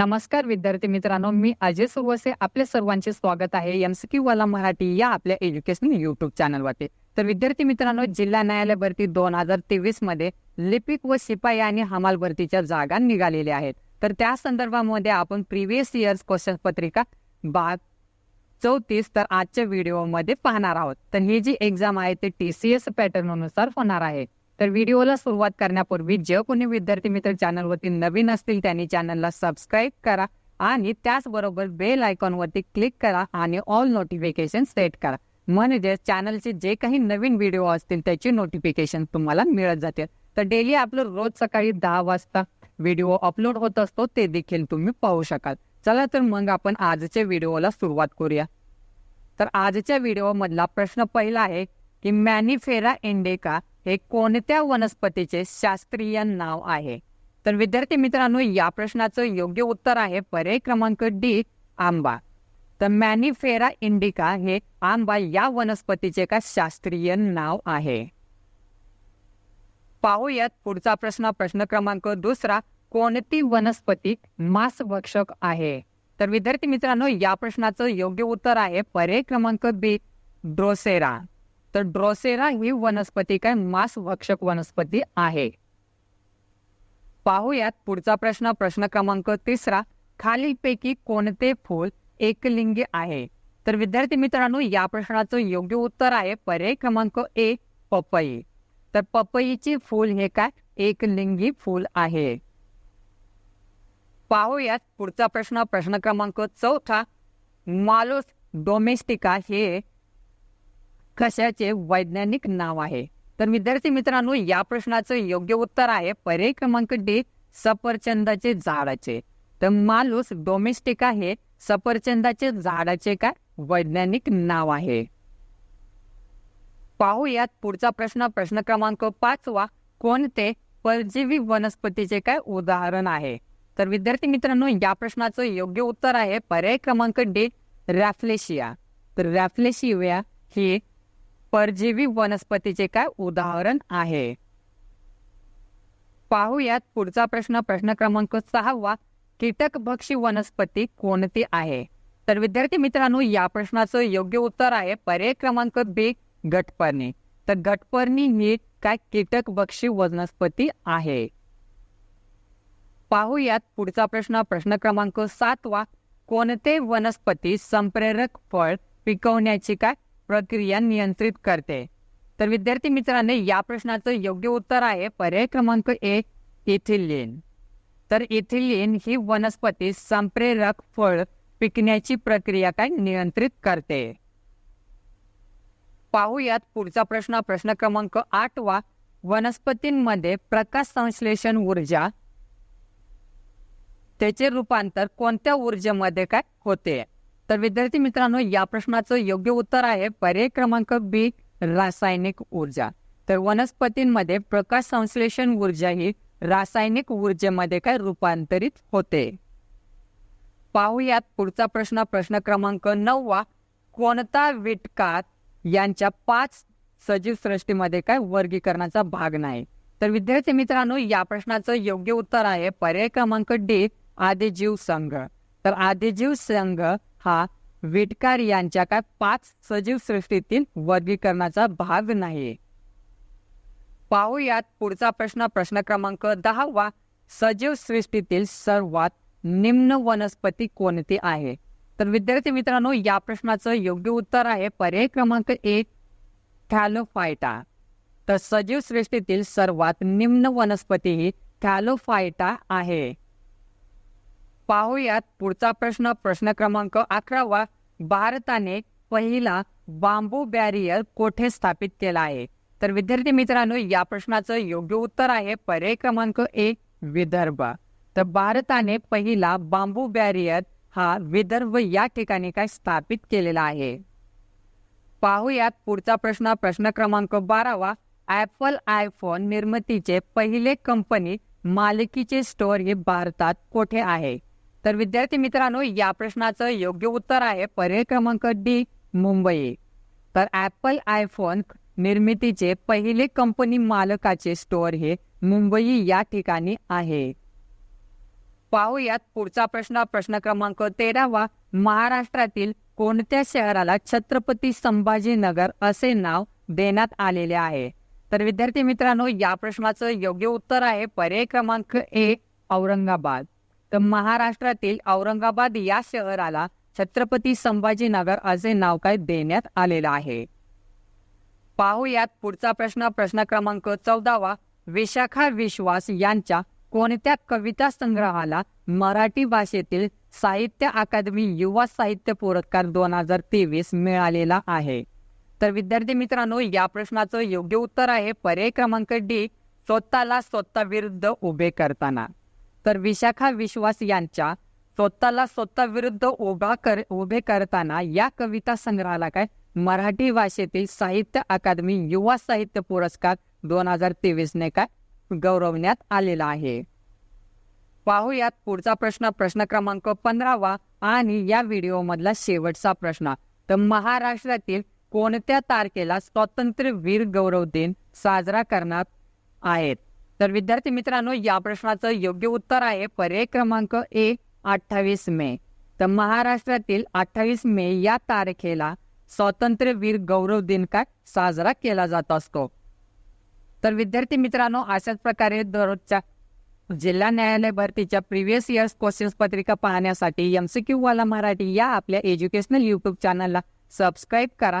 नमस्कार विद्यार्थी मित्रांनो मी अजय सुरवसे. आपल्या सर्वांचे स्वागत आहे एमसीक्यू वाला मराठी या आपल्या एज्युकेशन युट्यूब चॅनलवरती तर विद्यार्थी मित्रांनो जिल्हा न्यायालय भरती दोन हजार तेवीसमध्ये लिपिक व शिपाई आणि हमाल भरतीच्या जागा निघालेल्या आहेत. तर त्या संदर्भामध्ये आपण प्रिव्हियस इयर्स क्वेश्चन पत्रिका बा चौतीस तर आजच्या व्हिडिओमध्ये पाहणार आहोत. तर ही जी एक्झाम आहे ते टी सी एस पॅटर्ननुसार होणार आहे. तर व्हिडिओला सुरुवात करण्यापूर्वी जे कोणी विद्यार्थी मित्र चॅनलवरती नवीन असतील त्यांनी चॅनलला सबस्क्राईब करा आणि त्याचबरोबर बेल आयकॉनवरती क्लिक करा आणि ऑल नोटिफिकेशन सेट करा. म्हणजे चॅनलचे जे काही नवीन व्हिडिओ असतील त्याची नोटिफिकेशन तुम्हाला मिळत जातील तर डेली आपलं रोज सकाळी दहा वाजता व्हिडिओ अपलोड होत असतो ते देखील तुम्ही पाहू शकाल. चला तर मग आपण आजच्या व्हिडिओला सुरुवात करूया. तर आजच्या व्हिडिओ मधला प्रश्न पहिला आहे की मॅनिफेरा इंडिका हे कोणत्या वनस्पतीचे शास्त्रीय नाव आहे? तर विद्यार्थी मित्रांनो या प्रश्नाचं योग्य उत्तर आहे पर्याय क्रमांक डी आंबा. तर मॅनिफेरा इंडिका हे आंबा या वनस्पतीचे का शास्त्रीय नाव आहे? पाहूयात पुढचा प्रश्न. प्रश्न क्रमांक दुसरा कोणती वनस्पती मांसभक्षक आहे? तर विद्यार्थी मित्रांनो या प्रश्नाचं योग्य उत्तर आहे पर्याय क्रमांक बी ड्रोसेरा. तर ड्रोसेरा ही वनस्पती काय? मांसभक्षक वनस्पती आहे. पाहूयात पुढचा प्रश्न. प्रश्न क्रमांक तिसरा. खालीलपैकी कोणते फूल एकलिंगी आहे? तर विद्यार्थी मित्रांनो या प्रश्नाचं योग्य उत्तर आहे पर्याय क्रमांक ए पपई. तर पपईचे फूल हे काय? एकलिंगी फूल आहे. पाहूयात पुढचा प्रश्न. प्रश्न क्रमांक चौथा. मालोस डोमेस्टिका हे कशाचे वैज्ञानिक नाव आहे. तर विद्यार्थी मित्रांनो या प्रश्नाचं योग्य उत्तर आहे पर्याय क्रमांक डी सफरचंदाचे झाडाचे. तर मालूस डोमेस्टिका हे सफरचंदाचे झाडाचे काय? वैज्ञानिक नाव आहे. पाहूयात पुढचा प्रश्न प्रश्न क्रमांक पाचवा. कोणते परजीवी वनस्पतीचे काय उदाहरण आहे? तर विद्यार्थी मित्रांनो या प्रश्नाचं योग्य उत्तर आहे पर्याय क्रमांक डी रॅफ्लेशिया. तर रॅफ्लेशिया ही परजीवी वनस्पतीचे काय उदाहरण आहे? पाहूयात पुढचा प्रश्न. प्रश्न क्रमांक सहावा. कीटकभक्षी वनस्पती कोणती आहे? तर विद्यार्थी मित्रांनो या प्रश्नाचं योग्य उत्तर आहे पर्याय क्रमांक बी गटपर्णी तर गटपर्णी ही काय कीटकभक्षी वनस्पती आहे? पाहूयात पुढचा प्रश्न. प्रश्न क्रमांक सातवा. कोणते वनस्पती संप्रेरक फळ पिकवण्याची काय प्रक्रिया नियंत्रित करते. तर विद्यार्थी मित्रांनो या प्रश्नाचं योग्य उत्तर आहे पर्याय क्रमांक एक इथिलिन. तर इथिलिन ही वनस्पती संप्रेरक फळ पिकण्याची प्रक्रिया काय नियंत्रित करते? पाहूयात पुढचा प्रश्न. प्रश्न क्रमांक आठवा वनस्पतींमध्ये प्रकाश संश्लेषण ऊर्जा त्याचे रूपांतर कोणत्या ऊर्जेमध्ये काय होते? तर विद्यार्थी मित्रांनो या प्रश्नाचं योग्य उत्तर आहे पर्याय क्रमांक बी रासायनिक ऊर्जा. तर वनस्पतींमध्ये प्रकाश संश्लेषण ऊर्जा ही रासायनिक ऊर्जेमध्ये काय रूपांतरित होते? पाहूयात पुढचा प्रश्न. प्रश्न क्रमांक नववा कोणता विटकात यांच्या पाच सजीव सृष्टीमध्ये काय वर्गीकरणाचा भाग नाही? तर विद्यार्थी मित्रांनो या प्रश्नाचं योग्य उत्तर आहे पर्याय क्रमांक डी आदिजीव संघ. तर आदिजीव संघ हा विटकार यांच्या काय पाच सजीव सृष्टीतील वर्गीकरणाचा भाग नाही. पाहूयात पुढचा प्रश्न प्रश्न क्रमांक दहावा सजीव सृष्टीतील सर्वात निम्न वनस्पती कोणती आहे? तर विद्यार्थी मित्रांनो या प्रश्नाचं योग्य उत्तर आहे पर्याय क्रमांक एक थॅलोफायटा. तर सजीव सृष्टीतील सर्वात निम्न वनस्पती ही थॅलोफायटा आहे. पाहूयात पुढचा प्रश्न. प्रश्न क्रमांक अकरावा. भारताने पहिला बांबू बॅरियर कोठे स्थापित केला आहे? तर विद्यार्थी मित्रांनो या प्रश्नाचं योग्य उत्तर आहे पर्याय क्रमांक एक विदर्भ. तर भारताने पहिला बांबू बॅरियर हा विदर्भ या ठिकाणी काय स्थापित केलेला आहे? पाहूयात पुढचा प्रश्न. प्रश्न क्रमांक बारावा. ऍपल आयफोन निर्मितीचे पहिले कंपनी मालकीचे स्टोअर हे भारतात कोठे आहे? तर विद्यार्थी मित्रांनो या प्रश्नाचं योग्य उत्तर आहे पर्याय क्रमांक डी मुंबई. तर ऍपल आयफोन निर्मितीचे पहिले कंपनी मालकाचे स्टोअर हे मुंबई या ठिकाणी आहे. पाहूयात पुढचा प्रश्न. प्रश्न क्रमांक तेरावा. महाराष्ट्रातील कोणत्या शहराला छत्रपती संभाजीनगर असे नाव देण्यात आलेले आहे? तर विद्यार्थी मित्रांनो या प्रश्नाचं योग्य उत्तर आहे पर्याय क्रमांक ए औरंगाबाद. तर महाराष्ट्रातील औरंगाबाद या शहराला छत्रपती संभाजीनगर असे नाव काय देण्यात आलेलं आहे. पाहूयात पुढचा प्रश्न. प्रश्न क्रमांक चौदावा. विशाखा विश्वास यांच्या कोणत्या कविता संग्रहाला मराठी भाषेतील साहित्य अकादमी युवा साहित्य पुरस्कार दोन हजार तेवीस मिळालेला आहे. तर विद्यार्थी मित्रांनो या प्रश्नाचं योग्य उत्तर आहे. पर्याय क्रमांक डी. स्वतःला स्वतः विरुद्ध उभे करताना. तर विशाखा विश्वास यांच्या स्वतःला स्वतः विरुद्ध उभा कर उभे करताना या कविता संग्रहाला काय? मराठी भाषेतील साहित्य अकादमी युवा साहित्य पुरस्कार दोन हजार तेवीस ने काय? गौरवण्यात आलेला आहे. पाहूयात पुढचा प्रश्न प्रश्न क्रमांक पंधरावा आणि या व्हिडिओ मधला शेवटचा प्रश्न. तर महाराष्ट्रातील कोणत्या तारखेला स्वातंत्र्य वीर गौरव दिन साजरा करणार आहेत? तर विद्यार्थी मित्रांनो या प्रश्नाचं योग्य उत्तर आहे पर्याय क्रमांक ए अठ्ठावीस मे. तर महाराष्ट्रातील अठ्ठावीस मे या तारखेला स्वातंत्र्यवीर गौरव दिन काय साजरा केला जात असतो. तर विद्यार्थी मित्रांनो अशाच प्रकारे दररोजच्या जिल्हा न्यायालय भरतीच्या प्रिव्हियस इयर्स क्वेश्चन्स पत्रिका पाहण्यासाठी एम सी क्यू वाला मराठी या आपल्या एज्युकेशनल युट्यूब चॅनलला सबस्क्राईब करा.